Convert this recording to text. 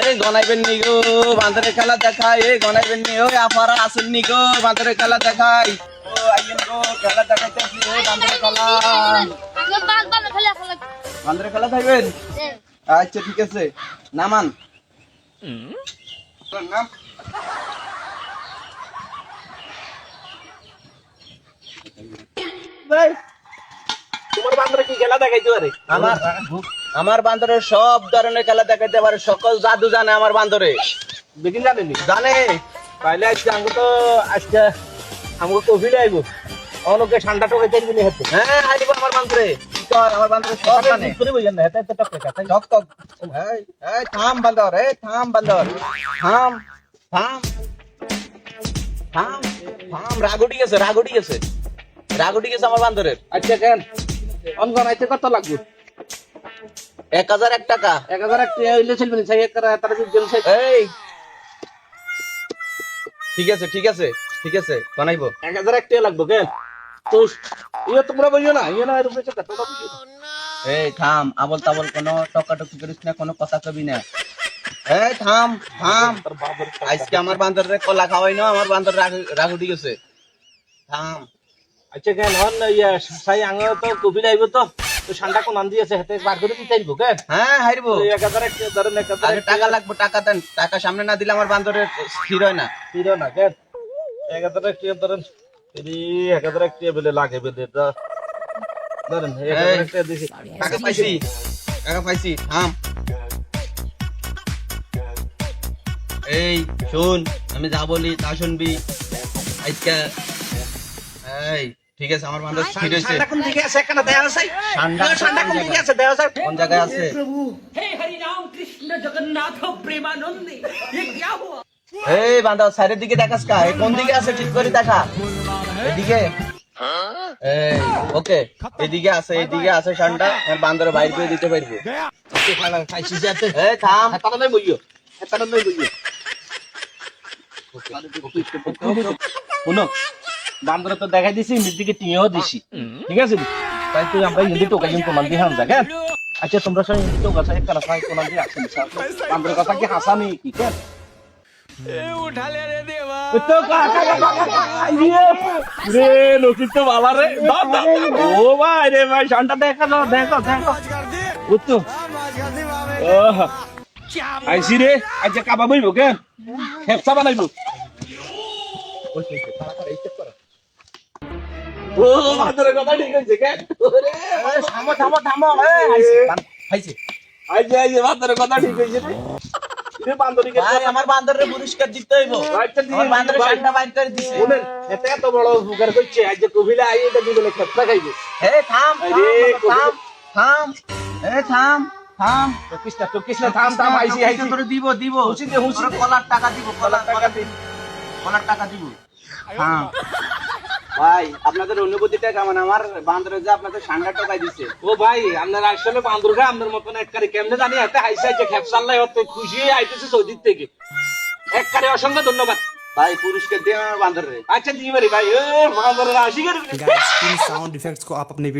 এই গনাইবেন নি গো বান্দরের খেলা দেখাই। এই গনাইবেন নি ওই আপারা আসেন নি গো খেলা দেখাই। ও খেলা দেখাইতেছি এই বান্দরের খেলা। খেলা থাকবেন আচ্ছা ঠিক আছে। নামান। নাম? তোমার বান্দরে কি খেলা দেখাইতে পারে? আমার আমার বান্দরের সব ধরনের খেলা দেখাইতে পারে। সকল জাদু জানে আমার বান্দরে। বেগিন জানেনি জানে। তাইলে আজকে আমাকে তো আজকে আমাকে কোভিড আইব। অনেকে ঠান্ডা টোকে দেখবি নি হাতে। হ্যাঁ আইব আমার বান্দরে। কর আমার বান্দরে সব জানে। করে বুঝেন না হাতে টক টাকা টক টক। এই এই থাম বান্দর এই থাম বান্দর। থাম। থাম। থাম থাম। রাগুটি গেছে রাগুটি গেছে রাগুটি গেছে আমার বান্দরের। আচ্ছা কেন? আইতে কত লাগবে? এক হাজার এক টাকা। এক হাজার এক টাকা হইলে চলবে না সেই এক তারা জেল এই। ঠিক আছে ঠিক আছে ঠিক আছে বানাইবো। এক হাজার এক টাকা লাগবে কেন তো ইয়ে তোমরা বুঝো না ইয়ে না এরকম না। এই থাম আবল তাবল কোনো টকাটকি করিস না কোনো কথা কবি না। এই থাম থাম। আজকে আমার বান্দরের কলা খাওয়াই না আমার বান্দর রাগুটি গেছে। থাম। আচ্ছা কেন? হন ইয়ে সাই আঙ তো কোভিড আইব তো। তো কোন আন দিয়েছে হাতে বার করে দিতে আইব কেন? হ্যাঁ হারবো তো এক হাজার এক টাকা ধরেন লাগবে টাকা দেন। টাকা সামনে না দিলে আমার বান্দরের স্থির হয় না। ছিল না কেন? এক হাজার এক টাকা ধরেন এই এক হাজার এক টাকা বেলে লাগে বেলে ধরেন এক হাজার এক টাকা দিছি। টাকা পাইছি। টাকা পাইছি থাম এই শোন আমি যা বলি তা শুনবি। আজকে এই ঠিক আছে আমার ঠিক আছে। আছে? দেয়া আছে? ঠান্ডা ঠান্ডা কোন দিকে আছে? দেয়া আছে? কোন জায়গায় আছে? হে হরি রাম কৃষ্ণ জগন্নাথ প্রেমানন্দে এ এই বান্দা সাইডের দিকে দেখাস কা? এ কোন দিকে আছে? ঠিক করে দেখা। এদিকে। আছে এদিকে আছে বাইর করে দিতে পারবে। খাইছিস বান্দরে তো দেখাই দিছি নিজদিকে টিঁও দিছি। ঠিক আছে? তাই তুই আমরা হিন্দি টোকা কিন্তু প্রমাণ দিয়ে হান জায়গা আচ্ছা তোমরা সবাই হিন্দি টোকা সাহেব কেন সাহেব প্রমাণ দিয়ে আসেন বান্দরের কথা কি হাসা নেই কি কেন? তো কাকা কাকা কাকা রে নসিব তো বাবা রে। দাও দাও ও ভাই রে ভাই শানটা দেখা দেখো দেখো। উত্তু আইসি রে। আচ্ছা কাবা বইব কেন? হেপসা বানাইব। ও। বান্দরের কথা ঠিক হয়েছে কেন ওরে থামো থামো থামো আইছে, আইছে। আইছে আইছে বান্দরের কথা ঠিক হয়েছে রে। আমার বান্দরের পুরস্কার দিতে হইব। বান্দরের ভাই। ঠান্ডা দিছে। শুনেন এত এত বড় উপকার করছে আজ যে কবিলা আই এটা দিলে খেপসা খাইবে। এই থাম থাম, থাম থাম থাম থাম। টকিস না টকিস না থাম থাম আইসি আইসি তোরে দিব দিব। হুসি দে, হুসি কলার টাকা দিব কলার টাকা দিব কলার টাকা দিব। হ্যাঁ ভাই আপনাদের অনুভূতিটা কেমন আমার বান্দরে যে আপনাদের ঠান্ডা টাকায় দিছে ও ভাই আপনার আসলে বান্দরগা আপনার মতন এক কারে কেমনে জানি এত হাইসা যে খেপসাল্লাই হতে খুশি হয়ে আইতেছে সৌদির থেকে এক কারে অসংখ্য ধন্যবাদ ভাই পুরস্কার দিয়ে আমার বান্দরে আচ্ছা দিবারি ভাই এ বান্দরের আসি করে गाइस इन साउंड इफेक्ट्स को आप अपने वीडियो